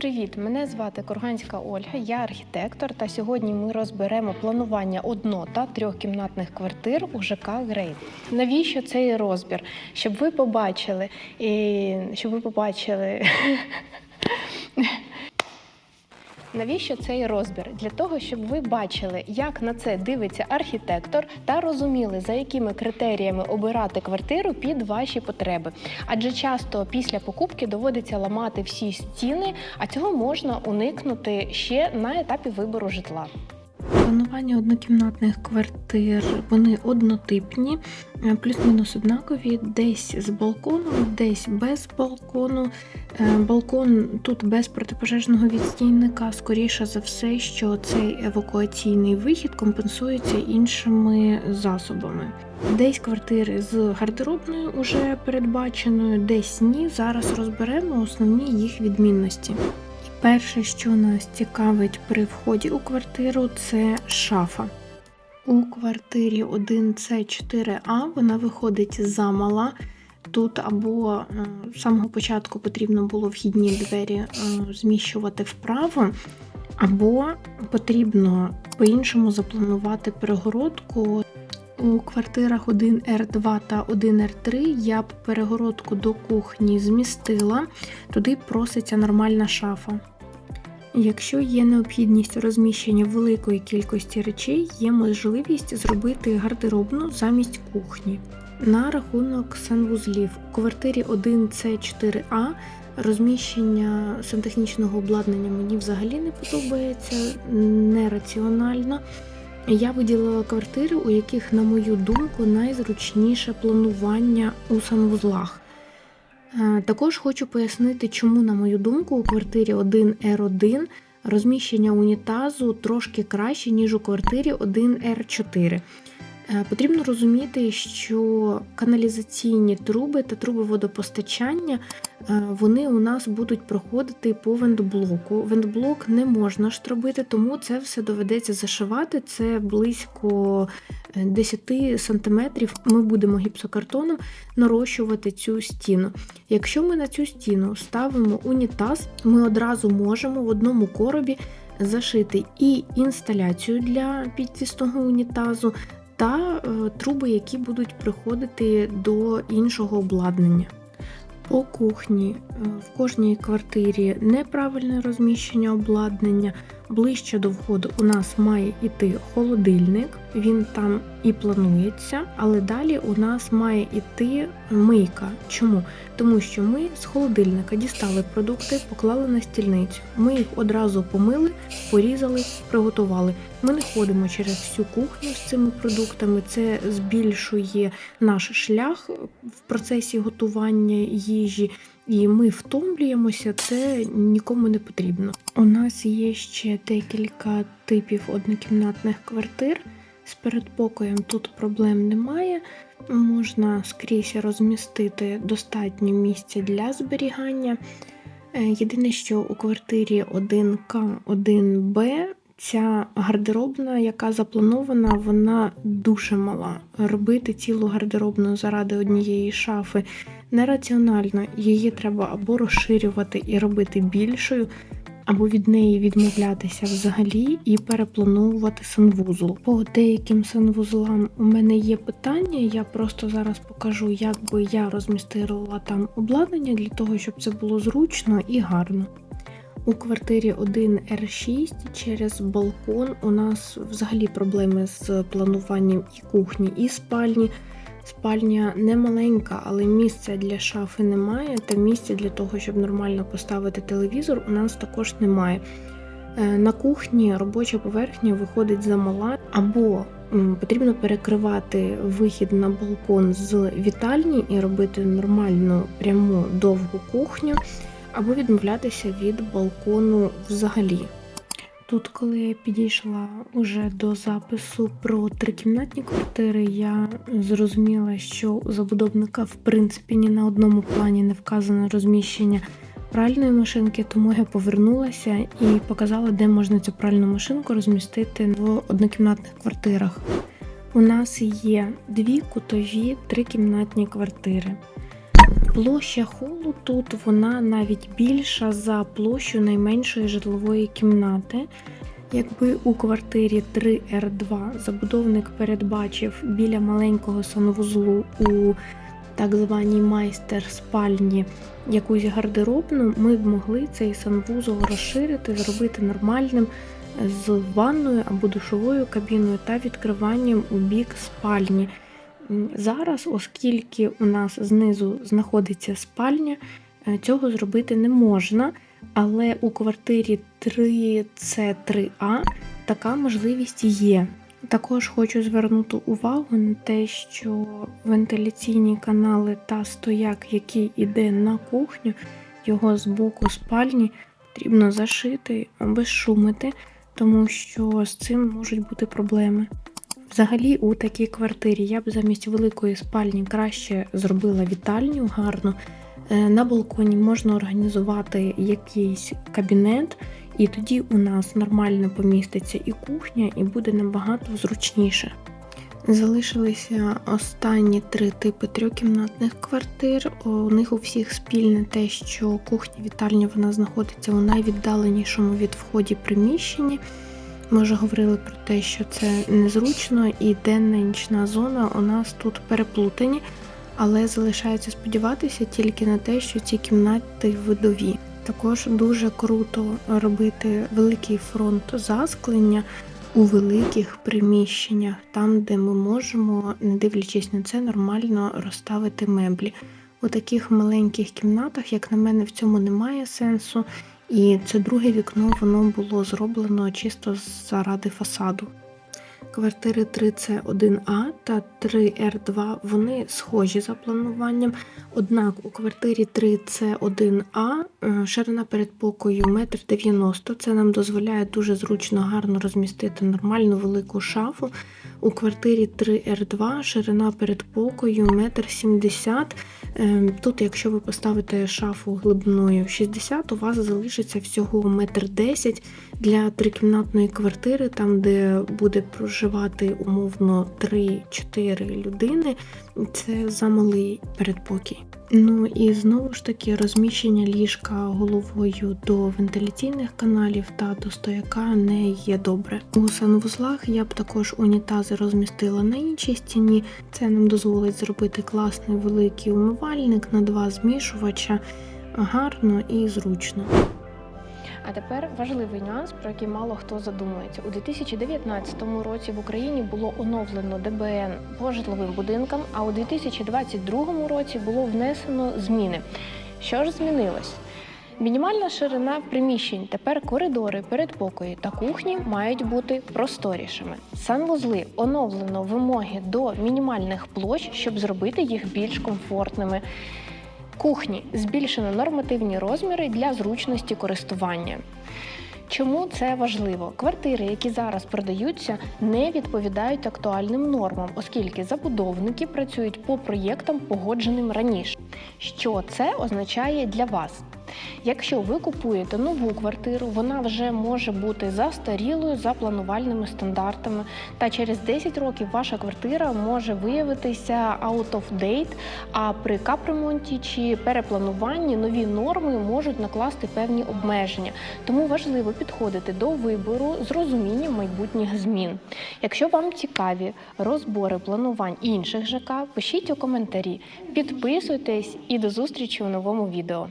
Привіт! Мене звати Курганська Ольга, я архітектор. Та сьогодні ми розберемо планування одно та трьохкімнатних квартир у ЖК Грейд. Навіщо цей розбір? Щоб ви побачили, і... щоб ви побачили. Навіщо цей розбір? Для того, щоб ви бачили, як на це дивиться архітектор, та розуміли, за якими критеріями обирати квартиру під ваші потреби. Адже часто після покупки доводиться ламати всі стіни, а цього можна уникнути ще на етапі вибору житла. Планування однокімнатних квартир вони однотипні, е, плюс-мінус однакові, десь з балконом, десь без балкону. Е, Балкон тут без протипожежного відстійника. Скоріше за все, що цей евакуаційний вихід компенсується іншими засобами. Десь квартири з гардеробною уже передбаченою, десь ні. Зараз розберемо основні їх відмінності. Перше, що нас цікавить при вході у квартиру, це шафа. У квартирі 1С4А вона виходить замала. Тут або е, з самого початку потрібно було вхідні двері е, зміщувати вправо, або потрібно по-іншому запланувати перегородку. У квартирах 1Р2 та 1Р3 я б перегородку до кухні змістила, туди проситься нормальна шафа. Якщо є необхідність розміщення великої кількості речей, є можливість зробити гардеробну замість кухні. На рахунок санвузлів у квартирі 1С4А розміщення сантехнічного обладнання мені взагалі не подобається, нераціонально. Я виділила квартири, у яких, на мою думку, найзручніше планування у санвузлах. Е, Також хочу пояснити, чому, на мою думку, у квартирі 1R1 розміщення унітазу трошки краще, ніж у квартирі 1R4. Е, Потрібно розуміти, що каналізаційні труби та труби водопостачання е, вони у нас будуть проходити по вентблоку. Вентблок не можна штробити, тому це все доведеться зашивати. Це близько е, 10 сантиметрів. Ми будемо гіпсокартоном нарощувати цю стіну. Якщо ми на цю стіну ставимо унітаз, ми одразу можемо в одному коробі зашити і інсталяцію для підтісного унітазу та е, труби, які будуть приходити до іншого обладнання. По кухні е, в кожній квартирі неправильне розміщення обладнання. Ближче до входу у нас має йти холодильник, він там і планується, але далі у нас має йти мийка. Чому? Тому що ми з холодильника дістали продукти, поклали на стільницю. Ми їх одразу помили, порізали, приготували. Ми не ходимо через всю кухню з цими продуктами. Це збільшує наш шлях в процесі готування їжі, і ми втомлюємося. Це нікому не потрібно. У нас є ще декілька типів однокімнатних квартир. З передпокоєм тут проблем немає. Можна скрізь розмістити достатньо місця для зберігання. Е, Єдине, що у квартирі 1К, 1Б ця гардеробна, яка запланована, вона дуже мала. Робити цілу гардеробну заради однієї шафи нераціонально. Її треба або розширювати і робити більшою, або від неї відмовлятися взагалі і переплановувати санвузол. По деяким санвузлам у мене є питання. Я просто зараз покажу, як би я розмістила там обладнання для того, щоб це було зручно і гарно. У квартирі 1R6 через балкон у нас взагалі проблеми з плануванням і кухні, і спальні. Спальня не маленька, але місця для шафи немає, та місця для того, щоб нормально поставити телевізор, у нас також немає. Е, На кухні робоча поверхня виходить замала, або потрібно перекривати вихід на балкон з вітальні і робити нормальну пряму довгу кухню, або відмовлятися від балкону взагалі. Тут, коли я підійшла уже до запису про трикімнатні квартири, я зрозуміла, що у забудовника в принципі ні на одному плані не вказано розміщення пральної машинки, тому я повернулася і показала, де можна цю пральну машинку розмістити в однокімнатних квартирах. У нас є дві кутові трикімнатні квартири. Площа холу тут вона навіть більша за площу найменшої житлової кімнати. Якби у квартирі 3R2 забудовник передбачив біля маленького санвузлу у так званій майстер спальні якусь гардеробну, ми б могли цей санвузол розширити, зробити нормальним з ванною або душовою кабіною та відкриванням у бік спальні. Зараз, оскільки у нас знизу знаходиться спальня, е, цього зробити не можна, але у квартирі 3C3A така можливість є. Також хочу звернути увагу на те, що вентиляційні канали та стояк, який йде на кухню, його з боку спальні потрібно зашити, обезшумити, тому що з цим можуть бути проблеми. Взагалі, у такій квартирі я б замість великої спальні краще зробила вітальню гарну. Е, На балконі можна організувати якийсь кабінет, і тоді у нас нормально поміститься і кухня, і буде набагато зручніше. Залишилися останні три типи трьохкімнатних квартир. У них у всіх спільне те, що кухня вітальня вона знаходиться у найвіддаленішому від вході приміщенні. Ми вже говорили про те, що це незручно, і денна і нічна зона у нас тут переплутані, але залишається сподіватися тільки на те, що ці кімнати видові. Також дуже круто робити великий фронт засклення у великих приміщеннях, там, де ми можемо, не дивлячись на це, нормально розставити меблі. У таких маленьких кімнатах, як на мене, в цьому немає сенсу. І це друге вікно воно було зроблено чисто заради фасаду. Квартири 3C1А та 3R2 вони схожі за плануванням. Однак у квартирі 3C1А е, ширина передпокою 1,90 м. Це нам дозволяє дуже зручно гарно розмістити нормальну велику шафу. У квартирі 3R2 ширина передпокою 1,70 м. Ем, Тут, якщо ви поставите шафу глибиною 60, у вас залишиться всього 1,10 м для трикімнатної квартири, там де буде проживати умовно 3-4 людини. Це замалий передпокій. Ну і знову ж таки розміщення ліжка головою до вентиляційних каналів та до стояка не є добре. У санвузлах я б також унітази розмістила на іншій стіні. Це нам дозволить зробити класний великий умивальник на два змішувача гарно і зручно. А тепер важливий нюанс, про який мало хто задумується. У 2019 році в Україні було оновлено ДБН по житловим будинкам, а у 2022 році було внесено зміни. Що ж змінилось? Мінімальна ширина приміщень, тепер коридори, передпокої та кухні мають бути просторішими. Санвузли оновлено вимоги до мінімальних площ, щоб зробити їх більш комфортними. Кухні збільшено нормативні розміри для зручності користування. Чому це важливо? Квартири, які зараз продаються, не відповідають актуальним нормам, оскільки забудовники працюють по проєктам, погодженим раніше. Що це означає для вас? Якщо ви купуєте нову квартиру, вона вже може бути застарілою за планувальними стандартами, та через 10 років ваша квартира може виявитися out of date, а при капремонті чи переплануванні нові норми можуть накласти певні обмеження. Тому важливо підходити до вибору з розумінням майбутніх змін. Якщо вам цікаві розбори планувань інших ЖК, пишіть у коментарі, підписуйтесь і до зустрічі у новому відео.